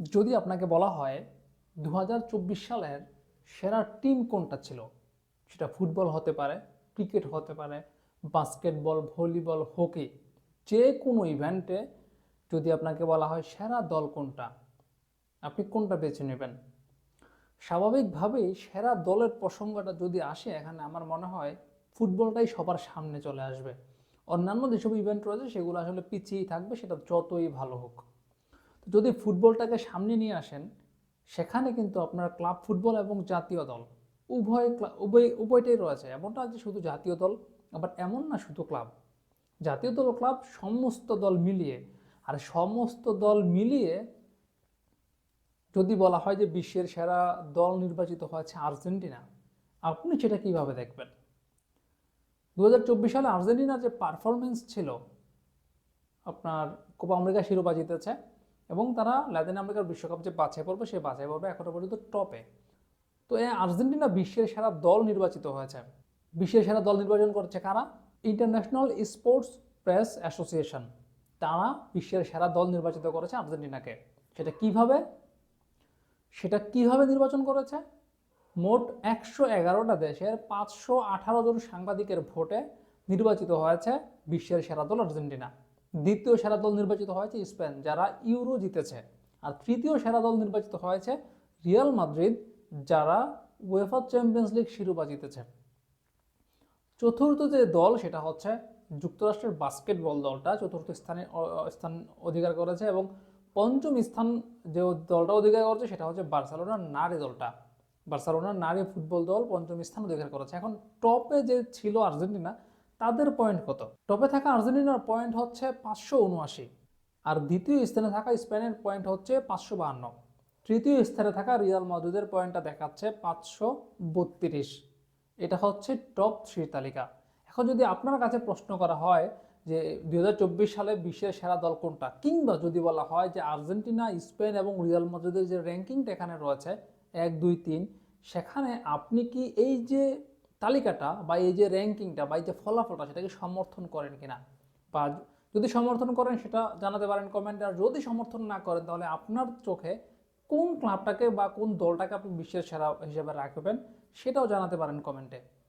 যদি আপনাকে বলা হয় দু হাজার চব্বিশ সালের সেরা টিম কোনটা ছিল? সেটা ফুটবল হতে পারে, ক্রিকেট হতে পারে, বাস্কেটবল, ভলিবল, হকি, যে কোনো ইভেন্টে যদি আপনাকে বলা হয় সেরা দল কোনটা, আপনি কোনটা বেছে নেবেন? স্বাভাবিকভাবেই সেরা দলের প্রসঙ্গটা যদি আসে, এখানে আমার মনে হয় ফুটবলটাই সবার সামনে চলে আসবে। অন্যান্য যেসব ইভেন্ট রয়েছে, সেগুলো আসলে পিছিয়েই থাকবে, সেটা যতই ভালো হোক। যদি ফুটবলটাকে সামনে নিয়ে আসেন, সেখানে কিন্তু আপনার ক্লাব ফুটবল এবং জাতীয় দল উভয় উভয়, উভয়টাই রয়েছে। এমনটা যে শুধু জাতীয় দল, আবার এমন না শুধু ক্লাব। জাতীয় দল ক্লাব সমস্ত দল মিলিয়ে, আর সমস্ত দল মিলিয়ে যদি বলা হয় যে বিশ্বের সেরা দল নির্বাচিত হয়েছে আর্জেন্টিনা, আপনি সেটা কীভাবে দেখবেন? দু হাজার চব্বিশ সালে আর্জেন্টিনার যে পারফরমেন্স ছিল, আপনার কোপা আমেরিকা শিরোপা জিতেছে এবং তারা ল্যাটিন আমেরিকার বিশ্বকাপ যে বাছাই পড়বে সে বাছাই পড়বে এখনও পর্যন্ত টপে তো এই আর্জেন্টিনা বিশ্বের সেরা দল নির্বাচিত হয়েছে। বিশ্বের সেরা দল নির্বাচন করছে কারা? ইন্টারন্যাশনাল স্পোর্টস প্রেস অ্যাসোসিয়েশন তারা বিশ্বের সেরা দল নির্বাচিত করেছে আর্জেন্টিনাকে। সেটা কীভাবে? সেটা কীভাবে নির্বাচন করেছে? মোট একশো এগারোটা দেশের পাঁচশো আঠারো জন সাংবাদিকের ভোটে নির্বাচিত হয়েছে বিশ্বের সেরা দল আর্জেন্টিনা। দ্বিতীয় সেরা দল নির্বাচিত হয়েছে স্পেন, যারা ইউরো জিতেছে। আর তৃতীয় সেরা দল নির্বাচিত হয়েছে রিয়াল মাদ্রিদ, যারা উয়েফা চ্যাম্পিয়ন্স লিগ শিরোপা জিতেছে। চতুর্থ যে দল, সেটা হচ্ছে যুক্তরাষ্ট্রের বাস্কেটবল দলটা। চতুর্থ স্থানে স্থান অধিকার করেছে এবং পঞ্চম স্থান যে দলটা অধিকার করেছে, সেটা হচ্ছে বার্সেলোনার নারী দলটা। বার্সেলোনার নারী ফুটবল দল পঞ্চম স্থান অধিকার করেছে। এখন টপে যে ছিল আর্জেন্টিনা তাদের পয়েন্ট কত? টপে থাকা আর্জেন্টিনার পয়েন্ট হচ্ছে পাঁচশো উনআশি আর দ্বিতীয় স্থানে থাকা স্পেনের পয়েন্ট হচ্ছে পাঁচশো বাহান্ন। তৃতীয় স্থানে থাকা রিয়াল মাদ্রিদের পয়েন্টটা দেখাচ্ছে পাঁচশো বত্রিশ। এটা হচ্ছে টপ থ্রি তালিকা। এখন যদি আপনার কাছে প্রশ্ন করা হয় যে দু হাজার চব্বিশ সালে বিশ্বের সেরা দল কোনটা, কিংবা যদি বলা হয় যে আর্জেন্টিনা, স্পেন এবং রিয়াল মাদ্রিদের যে র্যাঙ্কিংটা এখানে রয়েছে, এক, দুই, তিন, সেখানে আপনি কি এই যে তালিকাটা বা এই যে র্যাঙ্কিংটা বা এই যে ফলাফলটা সেটাকে সমর্থন করেন কিনা? বা যদি সমর্থন করেন সেটা জানাতে পারেন কমেন্টে। আর যদি সমর্থন না করেন তাহলে আপনার চোখে কোন ক্লাবটাকে বা কোন দলটাকে আপনি বিশ্বের সেরা হিসেবে রাখবেন সেটাও জানাতে পারেন কমেন্টে।